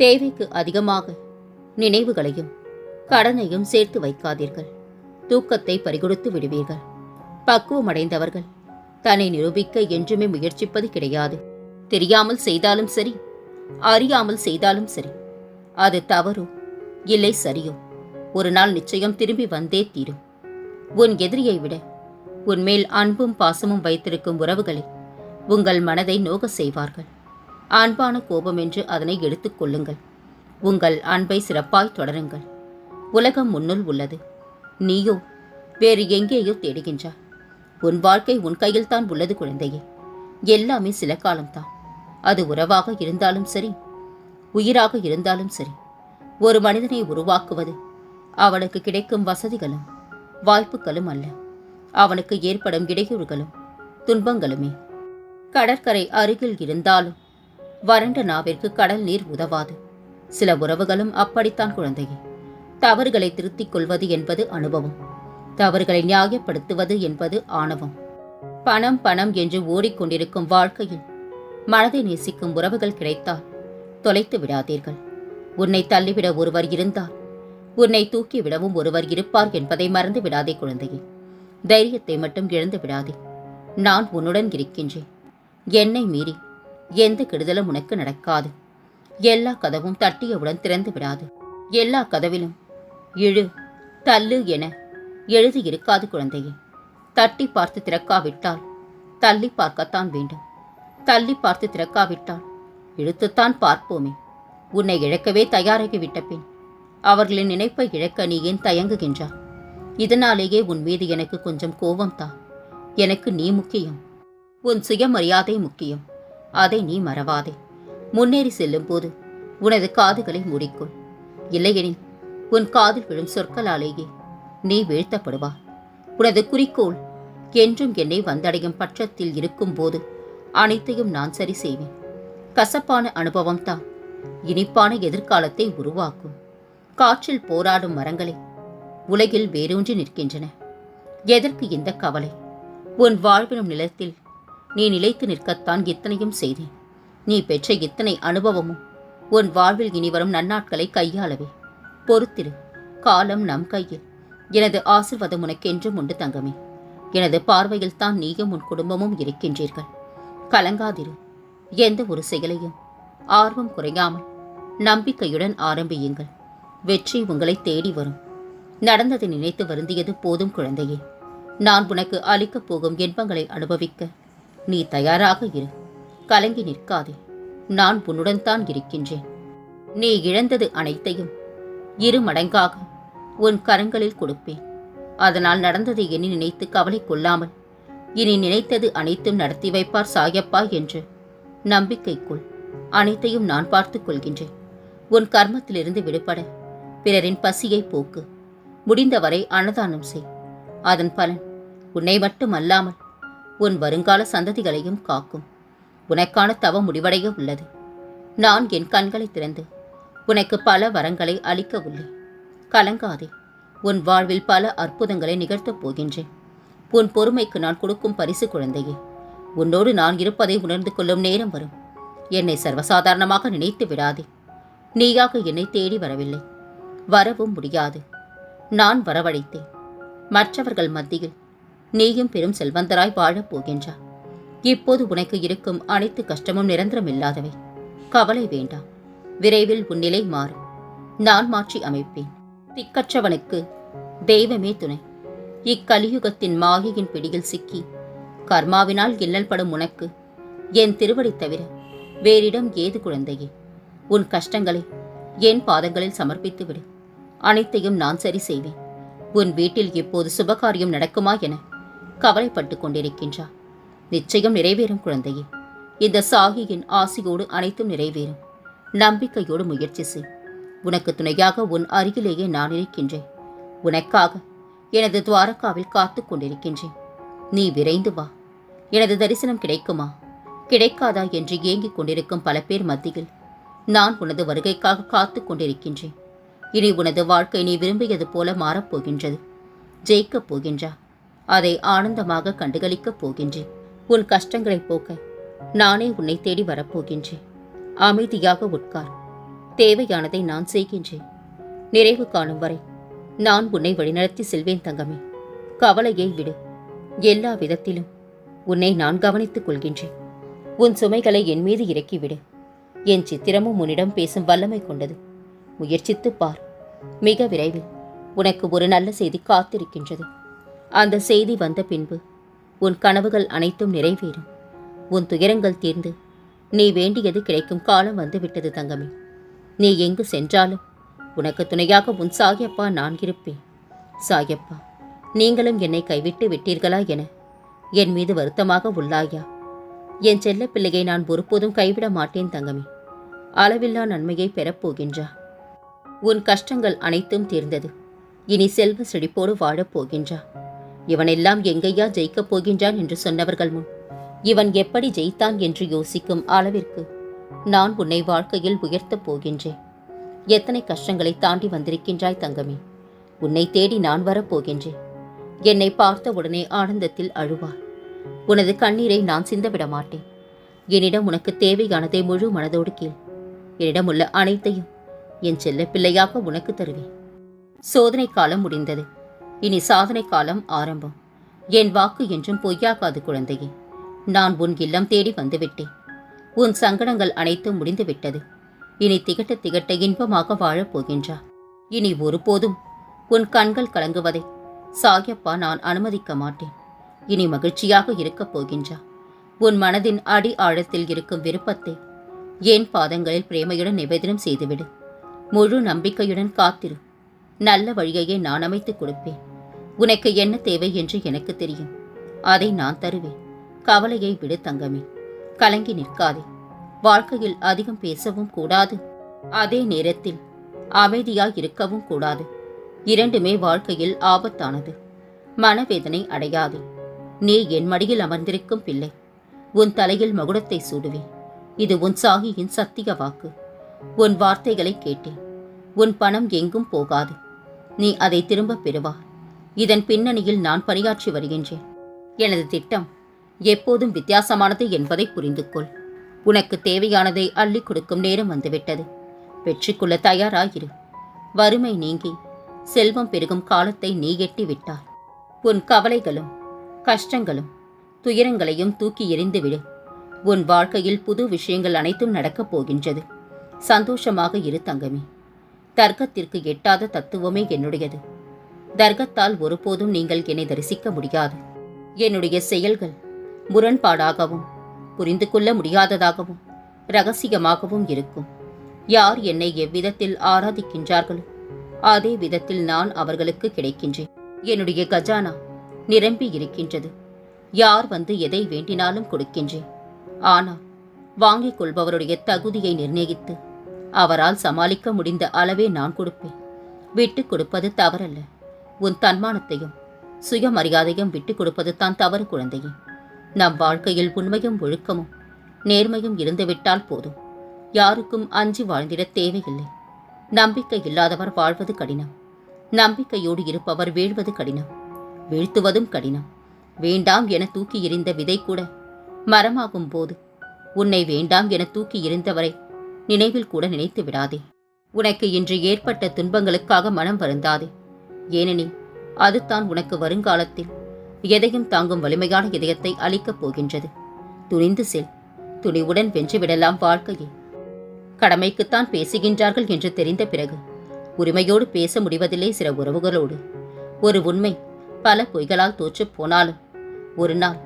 தேவைக்கு அதிகமாக நினைவுகளையும் கடனையும் சேர்த்து வைக்காதீர்கள். தூக்கத்தை பறிகொடுத்து விடுவீர்கள். பக்குவமடைந்தவர்கள் தன்னை நிரூபிக்க என்றுமே முயற்சிப்பது கிடையாது. தெரியாமல் செய்தாலும் சரி அறியாமல் செய்தாலும் சரி அது தவறோ இல்லை சரியோ ஒரு நாள் நிச்சயம் திரும்பி வந்தே தீரும். உன் எதிரியை விட உன்மேல் அன்பும் பாசமும் வைத்திருக்கும் உறவுகளை உங்கள் மனதை நோக செய்வார்கள். அன்பான கோபம் என்று அதனை எடுத்துக் கொள்ளுங்கள். உங்கள் அன்பை சிறப்பாய் தொடருங்கள். உலகம் முன்னுள் உள்ளது. நீயோ வேறு எங்கேயோ தேடுகின்றாய். உன் வாழ்க்கை உன் கையில் தான் உள்ளது குழந்தையே. எல்லாமே சில காலம்தான். அது உறவாக இருந்தாலும் சரி உயிராக இருந்தாலும் சரி ஒரு மனிதனை உருவாக்குவது அவனுக்கு கிடைக்கும் வசதிகளும் வாய்ப்புகளும் அல்ல. அவனுக்கு ஏற்படும் இடையூறுகளும் துன்பங்களுமே. கடற்கரை அருகில் இருந்தாலும் வறண்ட நாவிற்கு கடல் நீர் உதவாது. சில உறவுகளும் அப்படித்தான் குழந்தையே. தவறுகளை திருத்திக் கொள்வது என்பது அனுபவம். தவறுகளை நியாயப்படுத்துவது என்பது ஆணவம். பணம் பணம் என்று ஓடிக்கொண்டிருக்கும் வாழ்க்கையில் மனதை நேசிக்கும் உறவுகள் கிடைத்தால் தொலைத்து விடாதீர்கள். உன்னை தள்ளிவிட ஒருவர் இருந்தால் உன்னை தூக்கிவிடவும் ஒருவர் இருப்பார் என்பதை மறந்து விடாதே குழந்தையே. தைரியத்தை மட்டும் இழந்து விடாதே. நான் உன்னுடன் இருக்கின்றேன். என்னை மீறி எந்த கெடுதலும் உனக்கு நடக்காது. எல்லா கதவும் தட்டியவுடன் திறந்து விடாது. எல்லா கதவிலும் இழு தள்ளு என எழுதி இருக்காது குழந்தையே. தட்டி பார்த்து திறக்காவிட்டால் தள்ளி பார்க்கத்தான் வேண்டும். தள்ளி பார்த்து திறக்காவிட்டால் இழுத்துத்தான் பார்ப்போமே. உன்னை இழக்கவே தயாராகிவிட்ட பின் அவர்களின் நினைப்பை இழக்க நீ ஏன் தயங்குகின்றாய்? இதனாலேயே உன் மீது எனக்கு கொஞ்சம் கோபம்தான் எனக்கு நீ முக்கியம். உன் சுயமரியாதை முக்கியம். அதை நீ மறவாதே. முன்னேறி செல்லும் போது உனது காதுகளை மூடிக்கொள். இல்லையெனில் உன் காதில் விழும் சொற்களாலேயே நீ வீழ்த்தப்படுவா உனது குறிக்கோள் என்றும் என்னை வந்தடையும் பட்சத்தில் இருக்கும்போது அனைத்தையும் நான் சரி செய்வேன். கசப்பான அனுபவம் தான் இனிப்பான எதிர்காலத்தை உருவாக்கும். காற்றில் போராடும் மரங்களே உலகில் வேரூன்றி நிற்கின்றன. எதற்கு இந்த கவலை? உன் வாழ்வினும் நிலத்தில் நீ நிலைத்து நிற்கத்தான் இத்தனையும் செய்தேன். நீ பெற்ற இத்தனை அனுபவமும் உன் வாழ்வில் இனிவரும் நன்னாட்களை கையாளவே. பொறுத்திரு காலம் நம் கையில். எனது ஆசிர்வாதம் உனக்கென்றும் உண்டு தங்கமே. எனது பார்வையில் தான் நீயும் உன் குடும்பமும் இருக்கின்றீர்கள். கலங்காதிரு எந்த ஒரு செயலையும் ஆர்வம் குறையாமல் நம்பிக்கையுடன் ஆரம்பியுங்கள். வெற்றி உங்களை தேடி வரும். நடந்ததை நினைத்து வருந்தியது போதும் குழந்தையே. நான் உனக்கு அளிக்கப் போகும் இன்பங்களை அனுபவிக்க நீ தயாராக இரு. கலங்கி நிற்காதே. நான் உன்னுடன் தான் இருக்கின்றேன். நீ இழந்தது அனைத்தையும் இரு மடங்காக உன் கரங்களில் கொடுப்பேன். அதனால் நடந்ததை எண்ணி நினைத்து கவலை கொள்ளாமல் இனி நினைத்தது அனைத்தும் நடத்தி வைப்பார் சாயப்பா என்று நம்பிக்கைக்குள் அனைத்தையும் நான் பார்த்துக் கொள்கின்றேன். உன் கர்மத்திலிருந்து விடுபட பிறரின் பசியை போக்கு. முடிந்தவரை அன்னதானம் செய். அதன் பலன் உன்னை மட்டும் அல்லாமல் உன் வருங்கால சந்ததிகளையும் காக்கும். உனக்கான தவம் முடிவடைய உள்ளது. நான் என் கண்களை திறந்து உனக்கு பல வரங்களை அளிக்க உள்ளேன் கலங்காதே. உன் வாழ்வில் பல அற்புதங்களை நிகழ்த்தப் போகின்றேன். உன் பொறுமைக்கு நான் கொடுக்கும் பரிசு குழந்தையே. உன்னோடு நான் இருப்பதை உணர்ந்து கொள்ளும் நேரம் வரும். என்னை சர்வசாதாரணமாக நினைத்து விடாதே. நீயாக என்னை தேடி வரவில்லை. வரவும் முடியாது. நான் வரவழைத்தேன். மற்றவர்கள் மத்தியில் நீயும் பெரும் செல்வந்தராய் வாழப் போகின்றாய் இப்போது உனக்கு இருக்கும் அனைத்து கஷ்டமும் நிரந்தரமில்லாதவை கவலை வேண்டாம். விரைவில் உன் நிலை மாறும். நான் மாற்றி அமைப்பேன். திக்கற்றவனுக்கு தெய்வமே துணை. இக்கலியுகத்தின் மாயையின் பிடியில் சிக்கி கர்மாவினால் இல்லல்படும் உனக்கு என் திருவடி தவிர வேறிடம் ஏது குழந்தையே? உன் கஷ்டங்களை என் பாதங்களில் சமர்ப்பித்து விடு அனைத்தையும் நான் சரி செய்வேன். உன் வீட்டில் இப்போது சுபகாரியம் நடக்குமா என கவலைப்பட்டு கொண்டிருக்கின்றா நிச்சயம் நிறைவேறும் குழந்தையே. இந்த சாகியின் ஆசையோடு அனைத்தும் நிறைவேறும். நம்பிக்கையோடு முயற்சி செய். உனக்கு துணையாக உன் அருகிலேயே நான் இருக்கின்றேன். உனக்காக எனது துவாரகாவில் காத்து கொண்டிருக்கின்றேன். நீ விரைந்து வா. எனது தரிசனம் கிடைக்குமா? கிடைக்காதா என்று ஏங்கிக் கொண்டிருக்கும் பல பேர் மத்தியில் நான் உனது வருகைக்காக காத்து கொண்டிருக்கின்றேன். இனி உனது வாழ்க்கை நீ விரும்பியது போல மாறப்போகின்றது ஜெயிக்கப் போகின்றா. அதை ஆனந்தமாக கண்டுகளிக்கப் போகின்றேன். உன் கஷ்டங்களைப் போக்க நானே உன்னை தேடி வரப்போகின்றேன். அமைதியாக உட்கார். தேவையானதை நான் செய்கின்றேன். நிறைவு காணும் வரை நான் உன்னை வழிநடத்தி செல்வேன் தங்கமே. கவலையை விடு. எல்லா விதத்திலும் உன்னை நான் கவனித்துக் கொள்கின்றேன். உன் சுமைகளை என் மீது இறக்கிவிடு. என் சித்திரமும் உன்னிடம் பேசும் வல்லமை கொண்டது. முயற்சித்துப் பார். மிக விரைவில் உனக்கு ஒரு நல்ல செய்தி காத்திருக்கின்றது. அந்த செய்தி வந்த பின்பு உன் கனவுகள் அனைத்தும் நிறைவேறும். உன் துயரங்கள் தீர்ந்து நீ வேண்டியது கிடைக்கும் காலம் வந்துவிட்டது தங்கமே. நீ எங்கு சென்றாலும் உனக்கு துணையாக உன் சாயப்பா நான் இருப்பேன். சாயப்பா நீங்களும் என்னை கைவிட்டு விட்டீர்களா என என் மீது வருத்தமாக உள்ளாயா? என் செல்ல பிள்ளையை நான் ஒருபோதும் கைவிட மாட்டேன் தங்கமே. அளவில்லா நன்மையை பெறப்போகின்றா உன் கஷ்டங்கள் அனைத்தும் தீர்ந்தது. இனி செல்வ செழிப்போடு வாழப் போகின்றா. இவனெல்லாம் எங்கையா ஜெயிக்கப் போகின்றான் என்று சொன்னவர்கள் முன். இவன் எப்படி ஜெயித்தான் என்று யோசிக்கும் அளவிற்கு நான் உன்னை வாழ்க்கையில் உயர்த்தப் போகின்றேன். எத்தனை கஷ்டங்களை தாண்டி வந்திருக்கின்றாய் தங்கமே. உன்னை தேடி நான் வரப்போகின்றேன் என்னை பார்த்த உடனே ஆனந்தத்தில் அழுவார் உனது கண்ணீரை நான் சிந்தவிட மாட்டேன். என்னிடம் உனக்கு தேவையானதை முழு மனதோடு கேள். என்னிடம் உள்ள அனைத்தையும் என் செல்ல பிள்ளையாக உனக்கு தருவேன். சோதனை காலம் முடிந்தது. இனி சாதனை காலம் ஆரம்பம். என் வாக்கு என்றும் பொய்யாகாது குழந்தையே. நான் உன் இல்லம் தேடி வந்துவிட்டேன். உன் சங்கடங்கள் அனைத்தும் முடிந்துவிட்டது. இனி திகட்ட திகட்ட இன்பமாக வாழப் போகின்றா. இனி ஒருபோதும் உன் கண்கள் கலங்குவதை சாயப்பா நான் அனுமதிக்க மாட்டேன். இனி மகிழ்ச்சியாக இருக்கப் போகின்றா. உன் மனதின் அடி ஆழத்தில் இருக்கும் விருப்பத்தை என் பாதங்களில் பிரேமையுடன் நிவேதனம் செய்துவிடு. முழு நம்பிக்கையுடன் காத்திரு. நல்ல வழியையே நான் அமைத்துக் கொடுப்பேன். உனக்கு என்ன தேவை என்று எனக்கு தெரியும். அதை நான் தருவேன். கவலையை விடு தங்கமே. கலங்கி நிற்காதே. வாழ்க்கையில் அதிகம் பேசவும் கூடாது. அதே நேரத்தில் அமைதியாய் இருக்கவும் கூடாது. இரண்டுமே வாழ்க்கையில் ஆபத்தானது. மனவேதனை அடையாதே. நீ என் மடியில் அமர்ந்திருக்கும் பிள்ளை. உன் தலையில் மகுடத்தை சூடுவேன். இது உன் சாகியின் சத்திய வாக்கு. உன் வார்த்தைகளை கேட்டேன். உன் பணம் எங்கும் போகாது. நீ அதை திரும்பப் பெறுவாய். இதன் பின்னணியில் நான் பணியாற்றி வருகின்றேன். எனது திட்டம் எப்போதும் வித்தியாசமானது என்பதை புரிந்து கொள் உனக்கு தேவையானதை அள்ளிக் கொடுக்கும் நேரம் வந்துவிட்டது. வெற்றி கொள்ள தயாராயிரு. வறுமை நீங்கி செல்வம் பெருகும் காலத்தை நீ எட்டி விட்டாய் உன் கவலைகளும் கஷ்டங்களும் துயரங்களையும் தூக்கி எறிந்துவிடு. உன் வாழ்க்கையில் புது விஷயங்கள் அனைத்தும் நடக்கப் போகின்றது. சந்தோஷமாக இரு தங்கமே. தர்க்கத்திற்கு எட்டாத தத்துவமே என்னுடையது. தர்க்கத்தால் ஒருபோதும் நீங்கள் என்னை தரிசிக்க முடியாது. என்னுடைய செயல்கள் முரண்பாடாகவும் புரிந்து கொள்ள முடியாததாகவும் ரகசியமாகவும் இருக்கும். யார் என்னை எவ்விதத்தில் ஆராதிக்கின்றார்களோ அதே விதத்தில் நான் அவர்களுக்கு கிடைக்கின்றேன். என்னுடைய கஜானா நிரம்பி இருக்கின்றது. யார் வந்து எதை வேண்டினாலும் கொடுக்கின்றேன். ஆனால் வாங்கிக் கொள்பவருடைய தகுதியை நிர்ணயித்து அவரால் சமாளிக்க முடிந்த அளவே நான் கொடுப்பேன். விட்டுக் கொடுப்பது தவறல்ல. உன் தன்மானத்தையும் சுயமரியாதையும் விட்டுக் கொடுப்பது தான் தவறு குழந்தையே. நம் வாழ்க்கையில் உண்மையும் ஒழுக்கமும் நேர்மையும் இருந்துவிட்டால் போதும். யாருக்கும் அஞ்சி வாழ்ந்திட தேவையில்லை. நம்பிக்கை இல்லாதவர் வாழ்வது கடினம். நம்பிக்கையோடு இருப்பவர் வீழ்வது கடினம். வீழ்த்துவதும் கடினம். வேண்டாம் என தூக்கி எறிந்த விதை கூட மரமாகும் போது உன்னை வேண்டாம் என தூக்கி எறிந்தவரை நினைவில் கூட நினைத்து விடாதே. உனக்கு இன்று ஏற்பட்ட துன்பங்களுக்காக மனம் வருந்தாதே. ஏனெனில் அதுதான் உனக்கு வருங்காலத்தில் எதையும் தாங்கும் வலிமையான இதயத்தை அளிக்கப் போகின்றது. துணிந்து செல். துணிவுடன் வென்றுவிடலாம் வாழ்க்கையை. கடமைக்குத்தான் பேசுகின்றார்கள் என்று தெரிந்த பிறகு உரிமையோடு பேச முடிவதில்லை சில உறவுகளோடு. ஒரு உண்மை பல பொய்களால் தோற்றுப் போனாலும் ஒரு நாள்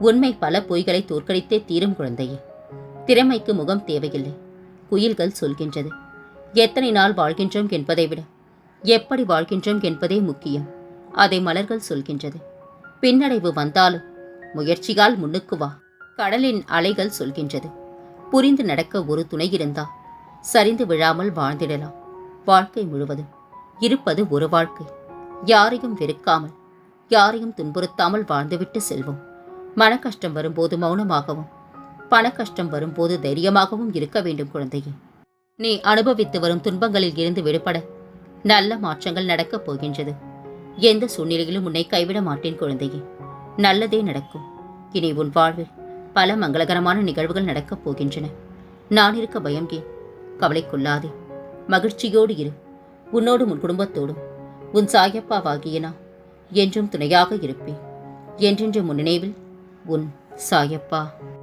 உண்மை பல பொய்களை தோற்கடித்தே தீரும் குழந்தையே. திறமைக்கு முகம் தேவையில்லை. குயில்கள் சொல்கின்றது. எத்தனை நாள் வாழ்கின்றோம் என்பதை விட எப்படி வாழ்கின்றோம் என்பதே முக்கியம். அதை மலர்கள் சொல்கின்றது. பின்னடைவு வந்தாலும் முயற்சியால் முன்னுக்கு வா. கடலின் அலைகள் சொல்கின்றது. புரிந்து நடக்க ஒரு துணை இருந்தா சரிந்து விழாமல் வாழ்ந்திடலாம். வாழ்க்கை முழுவதும் இருப்பது ஒரு வாழ்க்கை. யாரையும் வெறுக்காமல் யாரையும் துன்புறுத்தாமல் வாழ்ந்துவிட்டு செல்வோம். மன கஷ்டம் வரும்போது மௌனமாகவும் பண கஷ்டம் வரும்போது தைரியமாகவும் இருக்க வேண்டும் குழந்தையே. நீ அனுபவித்து வரும் துன்பங்களில் இருந்து விடுபட நல்ல மாற்றங்கள் நடக்கப் போகின்றது. எந்த சூழ்நிலையிலும் உன்னை கைவிட மாட்டேன் குழந்தையே. நல்லதே நடக்கும். இனி உன் வாழ்வில் பல மங்களகரமான நிகழ்வுகள் நடக்கப் போகின்றன. நான் இருக்க பயம் ஏன்? கவலைக்குள்ளாதே மகிழ்ச்சியோடு இரு. உன்னோடும் உன் குடும்பத்தோடும். உன் சாயப்பாவாகிய நான் என்றும் துணையாக இருப்பேன். என்றென்றும் உன் நினைவில் உன் சாயப்பா.